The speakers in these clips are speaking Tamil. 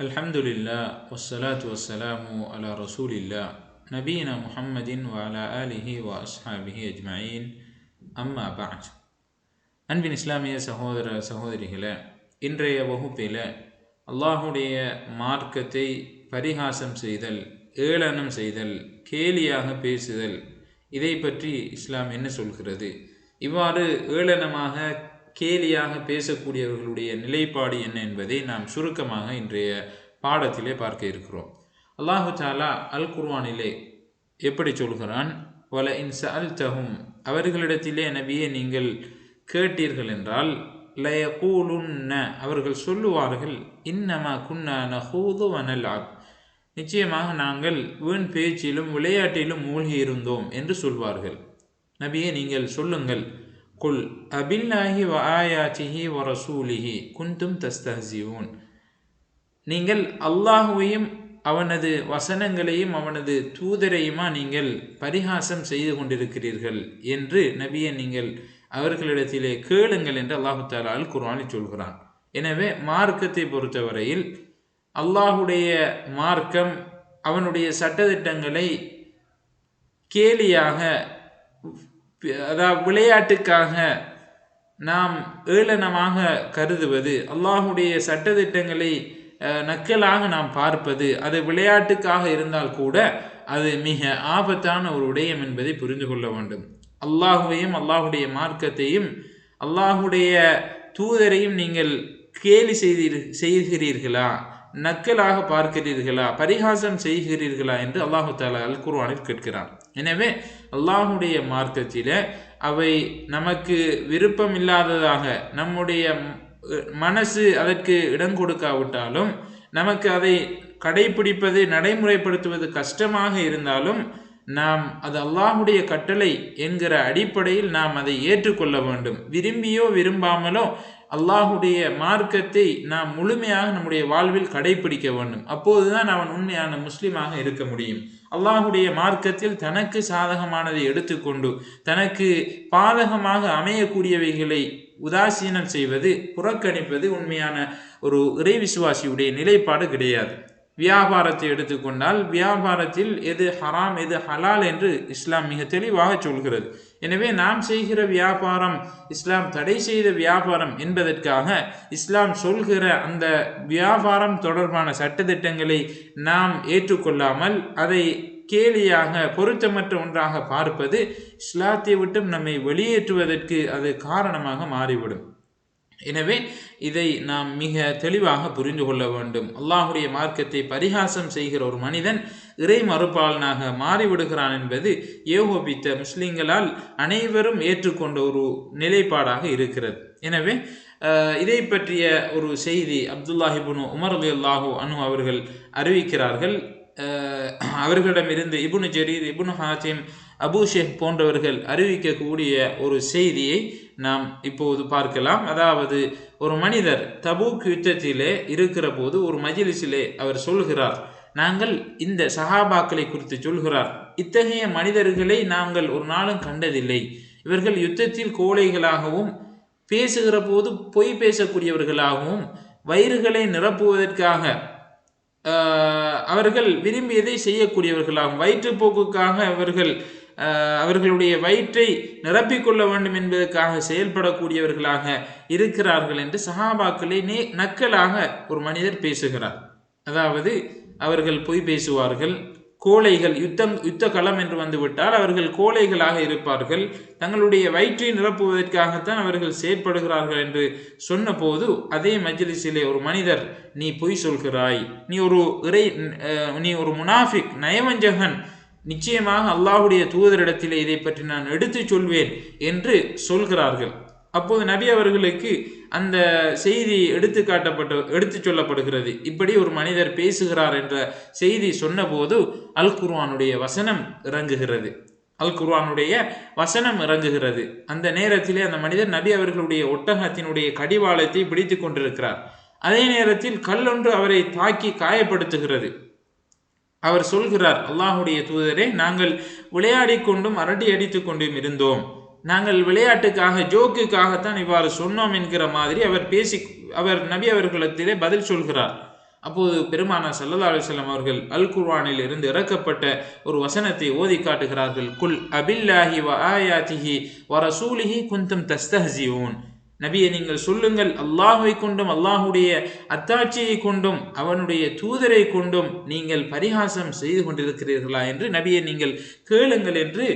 அல்ஹம்துலில்லா வசலாத்து வசலாமு அலா ரசூலில்லா நபீனா முஹம்மதின் வாலா அலிஹி வா அஸ்ஹாபிஹி அஜ்மாயின் அம்மா பாஜ் அன்பின் இஸ்லாமிய சகோதர சகோதரிகளை இன்றைய வகுப்பில் அல்லாஹுடைய மார்க்கத்தை பரிகாசம் செய்தல் ஏளனம் செய்தல் கேலியாக பேசுதல் இதை பற்றி இஸ்லாம் என்ன சொல்கிறது? இவ்வாறு ஏளனமாக கேலியாக பேசக்கூடியவர்களுடைய நிலைப்பாடு என்ன என்பதை நாம் சுருக்கமாக இன்றைய பாடத்திலே பார்க்க இருக்கிறோம். அல்லாஹு சாலா அல் குர்வானிலே எப்படி சொல்கிறான்? வல இன் அல் தகும் அவர்களிடத்திலே நபியை நீங்கள் கேட்டீர்கள் என்றால் லயகூலுன்ன அவர்கள் சொல்லுவார்கள் இன்னமா குன்னா நஹூது வனலாப் நிச்சயமாக நாங்கள் வீண் பேச்சிலும் விளையாட்டிலும் மூழ்கி இருந்தோம் என்று சொல்வார்கள். நபியே நீங்கள் சொல்லுங்கள். குல் அபில்லாஹி வ ஆயாச்சிஹி வ ரசூலிஹி குந்தும் தஸ்தஹசியூன் நீங்கள் அல்லாஹுவையும் அவனது வசனங்களையும் அவனது தூதரையுமா நீங்கள் பரிகாசம் செய்து கொண்டிருக்கிறீர்கள் என்று நபியை நீங்கள் அவர்களிடத்திலே கேளுங்கள் என்று அல்லாஹு தாலால் அல் சொல்கிறான். எனவே மார்க்கத்தை பொறுத்தவரையில் அல்லாஹுடைய மார்க்கம் அவனுடைய சட்டத்திட்டங்களை கேலியாக அதாவது விளையாட்டுக்காக நாம் ஏளனமாக கருதுவது அல்லாஹுடைய சட்டத்திட்டங்களை நக்கலாக நாம் பார்ப்பது அது விளையாட்டுக்காக இருந்தால் கூட அது மிக ஆபத்தான ஒரு விடயம் என்பதை புரிந்து கொள்ள வேண்டும். அல்லாஹுவையும் அல்லாஹுடைய மார்க்கத்தையும் அல்லாஹுடைய தூதரையும் நீங்கள் கேலி செய்தீர் செய்கிறீர்களா? நக்கலாக பார்க்கிறீர்களா? பரிகாசம் செய்கிறீர்களா? என்று அல்லாஹு தாலா அல் குர்வானில் கேட்கிறான். எனவே அல்லாஹுடைய மார்க்கத்தில் அவை நமக்கு விருப்பம் இல்லாததாக நம்முடைய மனசு அதற்கு இடம் கொடுக்காவிட்டாலும் நமக்கு அதை கடைபிடிப்பது நடைமுறைப்படுத்துவது கஷ்டமாக இருந்தாலும் நாம் அது அல்லாஹுடைய கட்டளை என்கிற அடிப்படையில் நாம் அதை ஏற்றுக்கொள்ள வேண்டும். விரும்பியோ விரும்பாமலோ அல்லாஹுடைய மார்க்கத்தை நாம் முழுமையாக நம்முடைய வாழ்வில் கடைபிடிக்க வேண்டும். அப்போதுதான் அவன் உண்மையான முஸ்லீமாக இருக்க முடியும். அல்லாஹுடைய மார்க்கத்தில் தனக்கு சாதகமானதை எடுத்துக்கொண்டு தனக்கு பாதகமாக அமையக்கூடியவைகளை உதாசீனம் செய்வது புறக்கணிப்பது உண்மையான ஒரு இறை விசுவாசியுடைய நிலைப்பாடு கிடையாது. வியாபாரத்தை எடுத்துக்கொண்டால் வியாபாரத்தில் எது ஹராம் எது ஹலால் என்று இஸ்லாம் மிக தெளிவாக சொல்கிறது. எனவே நாம் செய்கிற வியாபாரம் இஸ்லாம் தடை செய்த வியாபாரம் என்பதற்காக இஸ்லாம் சொல்கிற அந்த வியாபாரம் தொடர்பான சட்டத்திட்டங்களை நாம் ஏற்றுக்கொள்ளாமல் அதை கேலியாக பொருத்தமற்ற ஒன்றாக பார்ப்பது இஸ்லாத்தை விட்டும் நம்மை வெளியேற்றுவதற்கு அது காரணமாக மாறிவிடும். எனவே இதை நாம் மிக தெளிவாக புரிந்து கொள்ள வேண்டும். அல்லாஹுடைய மார்க்கத்தை பரிகாசம் செய்கிற ஒரு மனிதன் இறை மறுப்பாளனாக மாறிவிடுகிறான் என்பது ஏகோபித்த முஸ்லிம்களால் அனைவரும் ஏற்றுக்கொண்ட ஒரு நிலைப்பாடாக இருக்கிறது. எனவே இதை பற்றிய ஒரு செய்தி அப்துல்லாஹிபுனு உமர் அலி அல்லாஹூ அனு அவர்கள் அறிவிக்கிறார்கள். அவர்களிடமிருந்து இபுனு ஜரீர் இபுனு ஹாசிம் அபூஷேக் போன்றவர்கள் அறிவிக்கக்கூடிய ஒரு செய்தியை நாம் இப்போது பார்க்கலாம். அதாவது ஒரு மனிதர் தபூக் யுத்தத்திலே இருக்கிற போது ஒரு மஜிலிசிலே அவர் சொல்கிறார் நாங்கள் இந்த சஹாபாக்களை குறித்து சொல்கிறார் இத்தகைய மனிதர்களை நாங்கள் ஒரு நாளும் கண்டதில்லை. இவர்கள் யுத்தத்தில் கோழைகளாகவும் பேசுகிற போது பொய் பேசக்கூடியவர்களாகவும் வயிறுகளை நிரப்புவதற்காக அவர்கள் விரும்பியதை செய்யக்கூடியவர்களாகும். வயிற்றுப்போக்குக்காக அவர்கள் அவர்களுடைய வயிற்றை நிரப்பிக்கொள்ள வேண்டும் என்பதற்காக செயல்படக்கூடியவர்களாக இருக்கிறார்கள் என்று சஹாபாக்களை நே நக்கலாக ஒரு மனிதர் பேசுகிறார். அதாவது அவர்கள் பொய் பேசுவார்கள். கோழைகள் யுத்தம் யுத்த களம் என்று வந்துவிட்டால் அவர்கள் கோழைகளாக இருப்பார்கள். தங்களுடைய வயிற்றை நிரப்புவதற்காகத்தான் அவர்கள் செயற்படுகிறார்கள் என்று சொன்னபோது அதே மஜ்லிஸிலே ஒரு மனிதர் நீ பொய் சொல்கிறாய். நீ ஒரு இறை நீ ஒரு முனாஃபிக் நயவஞ்சகன். நிச்சயமாக அல்லாஹுடைய தூதரிடத்திலே இதை பற்றி நான் எடுத்துச் சொல்வேன் என்று சொல்கிறார்கள். அப்போது நபி அவர்களுக்கு அந்த செய்தி எடுத்து காட்டப்பட்டு எடுத்து சொல்லப்படுகிறது. இப்படி ஒரு மனிதர் பேசுகிறார் என்ற செய்தி சொன்னபோது அல் குர்வானுடைய வசனம் இறங்குகிறது. அல் குர்வானுடைய வசனம் இறங்குகிறது. அந்த நேரத்திலே அந்த மனிதர் நபி அவர்களுடைய ஒட்டகத்தினுடைய கடிவாளத்தை பிடித்து கொண்டிருக்கிறார். அதே நேரத்தில் கல்லொன்று அவரை தாக்கி காயப்படுத்துகிறது. அவர் சொல்கிறார் அல்லாஹுடைய தூதரே நாங்கள் விளையாடி கொண்டும் அரட்டி அடித்து கொண்டும் இருந்தோம். நாங்கள் விளையாட்டுக்காக ஜோக்குக்காகத்தான் இவ்வாறு சொன்னோம் என்கிற மாதிரி அவர் பேசி அவர் நபி அவர்களிடத்திலே பதில் சொல்கிறார். அப்போது பெருமானார் சல்லா அலுவலம் அவர்கள் அல் குர்வானில் இருந்து இறக்கப்பட்ட ஒரு வசனத்தை ஓதி காட்டுகிறார்கள். குல் அபில்லாஹி வ ஆயாத்திஹி வ ரசூலிஹி குந்தும் தஸ்தஹியூன் நபியை நீங்கள் சொல்லுங்கள் அல்லாஹுவை கொண்டும் அல்லாஹுடைய அத்தாட்சியை கொண்டும் அவனுடைய தூதரை கொண்டும் நீங்கள் பரிகாசம் செய்து கொண்டிருக்கிறீர்களா என்று நபியை நீங்கள் கேளுங்கள் என்று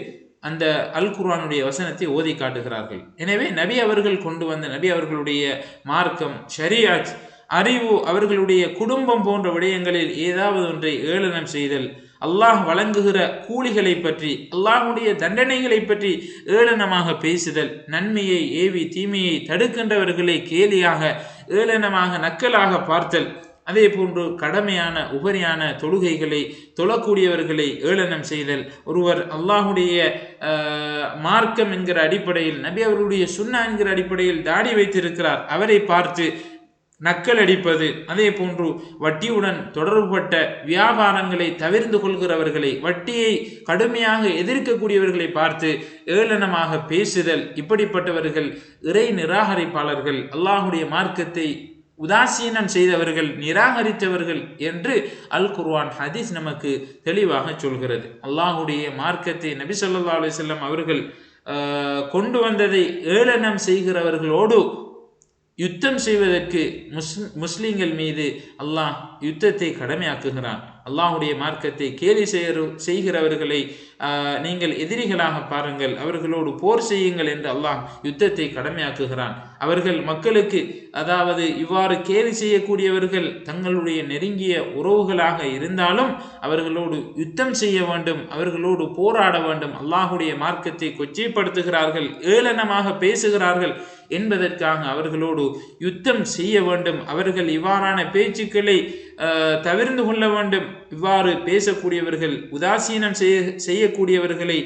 அந்த அல் குர்ஆனுடைய வசனத்தை ஓதி காட்டுகிறார்கள். எனவே நபி அவர்கள் கொண்டு வந்த நபி அவர்களுடைய மார்க்கம் ஷரியாத் அறிவு அவர்களுடைய குடும்பம் போன்ற விடயங்களில் ஏதாவது ஒன்றை ஏளனம் செய்தல் அல்லாஹ் வழங்குகிற கூலிகளை பற்றி அல்லாஹுடைய தண்டனைகளை பற்றி ஏளனமாக பேசுதல் நன்மையை ஏவி தீமையை தடுக்கின்றவர்களை கேலியாக ஏளனமாக நக்கலாக பார்த்தல் அதே போன்று கடமையான உபரியான தொழுகைகளை தொழக்கூடியவர்களை ஏளனம் செய்தல். ஒருவர் அல்லாஹுடைய மார்க்கம் என்கிற அடிப்படையில் நபி அவர்களுடைய சுண்ணா என்கிற அடிப்படையில் தாடி வைத்திருக்கிறார். அவரை பார்த்து நக்கல் அடிப்பது அதே போன்று வட்டியுடன் தொடர்புபட்ட வியாபாரங்களை தவிர்ந்து கொள்கிறவர்களை வட்டியை கடுமையாக எதிர்க்கக்கூடியவர்களை பார்த்து ஏளனமாக பேசுதல். இப்படிப்பட்டவர்கள் இறை நிராகரிப்பாளர்கள். அல்லாஹுடைய மார்க்கத்தை உதாசீனம் செய்தவர்கள் நிராகரித்தவர்கள் என்று அல் குர்வான் ஹதீஸ் நமக்கு தெளிவாக சொல்கிறது. அல்லாஹுடைய மார்க்கத்தை நபி சொல்லா அலிசல்லம் அவர்கள் கொண்டு வந்ததை ஏளனம் செய்கிறவர்களோடு யுத்தம் செய்வதற்கு முஸ் முஸ்லீம்கள் மீது அல்லாஹ் யுத்தத்தை கடமையாக்குகிறான். அல்லாஹுடைய மார்க்கத்தை கேலி செய்கிறவர்களை நீங்கள் எதிரிகளாக பாருங்கள். அவர்களோடு போர் செய்யுங்கள் என்று அல்லாஹ் யுத்தத்தை கடமையாக்குகிறான். அவர்கள் மக்களுக்கு அதாவது இவ்வாறு கேலி செய்யக்கூடியவர்கள் தங்களுடைய நெருங்கிய உறவுகளாக இருந்தாலும் அவர்களோடு யுத்தம் செய்ய வேண்டும் அவர்களோடு போராட வேண்டும். அல்லாஹுடைய மார்க்கத்தை கொச்சைப்படுத்துகிறார்கள் ஏளனமாக பேசுகிறார்கள். என்பதற்காக அவர்களோடு யுத்தம் செய்ய வேண்டும். அவர்கள் இவ்வாறான பேச்சுக்களை தவிர்ந்து கொள்ள வேண்டும். இவ்வாறு பேசக்கூடியவர்கள் உதாசீனம் செய்ய செய்யக்கூடியவர்களை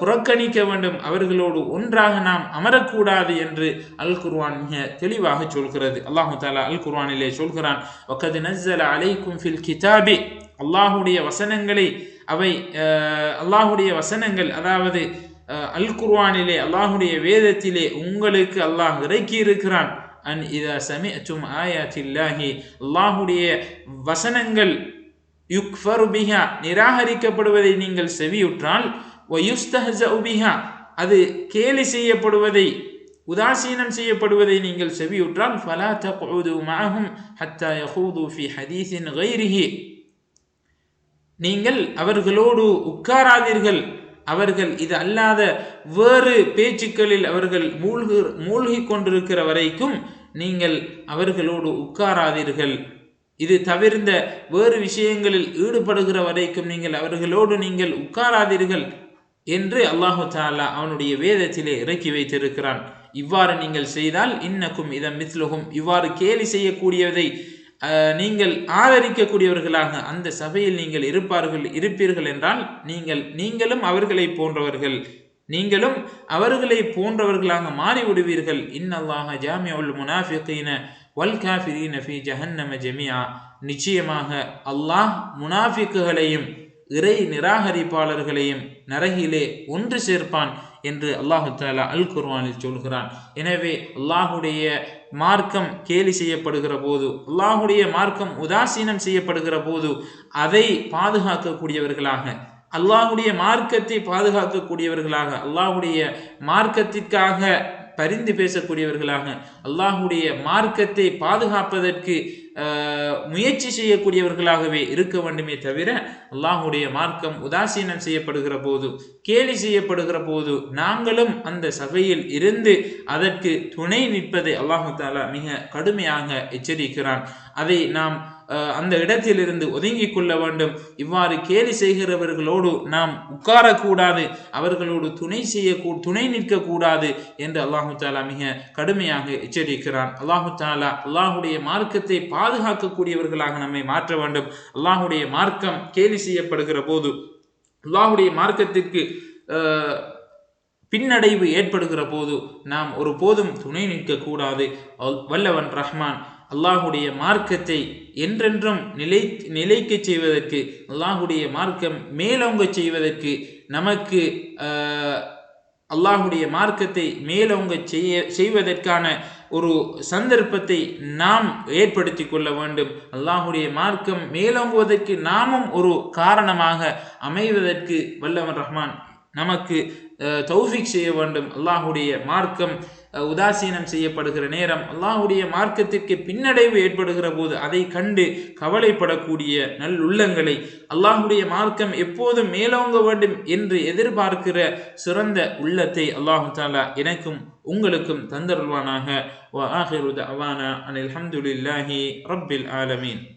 புறக்கணிக்க வேண்டும். அவர்களோடு ஒன்றாக நாம் அமரக்கூடாது என்று அல் குர்வான் மிக தெளிவாக சொல்கிறது. அல்லாஹு தாலா அல் குர்வானிலே சொல்கிறான் ஒக்கது நஸ்ஸல அலைக்கும் ஃபில் கிதாபி. அல்லாஹுடைய வசனங்களை அவை அல்லாஹுடைய வசனங்கள் அதாவது அல் குர்வானிலே அல்லாஹுடைய வேதத்திலே உங்களுக்கு அல்லாஹ் இறக்கி இருக்கிறான் அன் இதா சமி அச்சும் ஆயாத்தில்லாஹி அல்லாஹுடைய வசனங்கள் யுக்ஃபரு பிஹா நிராகரிக்கப்படுவதை நீங்கள் செவியுற்றால் வயுஸ்தஹு உபிஹா அது கேலி செய்யப்படுவதை உதாசீனம் செய்யப்படுவதை நீங்கள் செவியுற்றால் ஃபலா தகுது மாகும் ஹத்தா யஹூது ஃபி ஹதீஸின் கைரிஹி. நீங்கள் அவர்களோடு உட்காராதீர்கள். அவர்கள் இது அல்லாத வேறு பேச்சுக்களில் அவர்கள் மூழ்கு மூழ்கி கொண்டிருக்கிற வரைக்கும் நீங்கள் அவர்களோடு உட்காராதீர்கள். இது தவிர்ந்த வேறு விஷயங்களில் ஈடுபடுகிற வரைக்கும் நீங்கள் அவர்களோடு நீங்கள் உட்காராதீர்கள் என்று அல்லாஹு தாலா அவனுடைய வேதத்திலே இறக்கி வைத்திருக்கிறான். இவ்வாறு நீங்கள் செய்தால் இன்னக்கும் இதன் மித்லுகும் இவ்வாறு கேலி செய்யக்கூடியதை நீங்கள் ஆதரிக்கக்கூடியவர்களாக அந்த சபையில் நீங்கள் இருப்பார்கள் இருப்பீர்கள் என்றால் நீங்கள் நீங்களும் அவர்களை போன்றவர்கள். நீங்களும் அவர்களை போன்றவர்களாக மாறிவிடுவீர்கள். இன்னல்லாக ஜாமியுல் முனாஃபிகீன வல் காஃபிரீன ஃபி ஜஹன்னம ஜமியா நிச்சயமாக அல்லாஹ் முனாஃபிக்குகளையும் இறை நிராகரிப்பாளர்களையும் நரகிலே ஒன்று சேர்ப்பான் என்று அல்லாஹு தாலா அல் குர்வானில் சொல்கிறான். எனவே அல்லாஹுடைய மார்க்கம் கேலி செய்யப்படுகிற போது அல்லாஹுடைய மார்க்கம் உதாசீனம் செய்யப்படுகிற போது அதை பாதுகாக்கக்கூடியவர்களாக அல்லாஹுடைய மார்க்கத்தை பாதுகாக்கக்கூடியவர்களாக அல்லாஹுடைய மார்க்கத்திற்காக பரிந்து பேசக்கூடியவர்களாக அல்லாஹுடைய மார்க்கத்தை பாதுகாப்பதற்கு முயற்சி செய்யக்கூடியவர்களாகவே இருக்க வேண்டுமே தவிர அல்லாஹுடைய மார்க்கம் உதாசீனம் செய்யப்படுகிற போது கேலி செய்யப்படுகிற போது நாங்களும் அந்த சபையில் இருந்து அதற்கு துணை நிற்பதை அல்லாஹு தாலா மிக கடுமையாக எச்சரிக்கிறான். அதை நாம் அந்த இடத்திலிருந்து ஒதுங்கிக் கொள்ள வேண்டும். இவ்வாறு கேலி செய்கிறவர்களோடு நாம் உட்காரக்கூடாது. அவர்களோடு துணை செய்ய துணை நிற்கக்கூடாது என்று அல்லாஹு தாலா மிக கடுமையாக எச்சரிக்கிறான். அல்லாஹு தாலா அல்லாஹுடைய மார்க்கத்தை பாதுகாக்கக்கூடியவர்களாக நம்மை மாற்ற வேண்டும். அல்லாஹுடைய மார்க்கம் கேலி செய்யப்படுகிற போது அல்லாஹுடைய மார்க்கத்திற்கு பின்னடைவு ஏற்படுகிற போது நாம் ஒரு போதும் துணை நிற்கக்கூடாது. வல்லவன் ரஹ்மான். அல்லாஹுடைய மார்க்கத்தை என்றென்றும் நிலை நிலைக்க செய்வதற்கு அல்லாஹுடைய மார்க்கம் மேலோங்க செய்வதற்கு நமக்கு அல்லாஹுடைய மார்க்கத்தை மேலோங்க செய்ய செய்வதற்கான ஒரு சந்தர்ப்பத்தை நாம் ஏற்படுத்தி கொள்ள வேண்டும். அல்லாஹுடைய மார்க்கம் மேலோங்குவதற்கு நாமும் ஒரு காரணமாக அமைவதற்கு வல்லவன் ரஹ்மான். நமக்கு தௌஃபிக் செய்ய வேண்டும். அல்லாஹுடைய மார்க்கம் உதாசீனம் செய்யப்படுகிற நேரம் அல்லாஹுடைய மார்க்கத்திற்கு பின்னடைவு ஏற்படுகிற போது அதை கண்டு கவலைப்படக்கூடிய நல்லுள்ளங்களை அல்லாஹுடைய மார்க்கம் எப்போதும் மேலோங்க வேண்டும் என்று எதிர்பார்க்கிற சிறந்த உள்ளத்தை அல்லாஹு தாலா எனக்கும் உங்களுக்கும் தந்தருள்வானாக. அவானா அனில் ஹம்துலில்லாஹி ரப்பில் ஆலமீன்.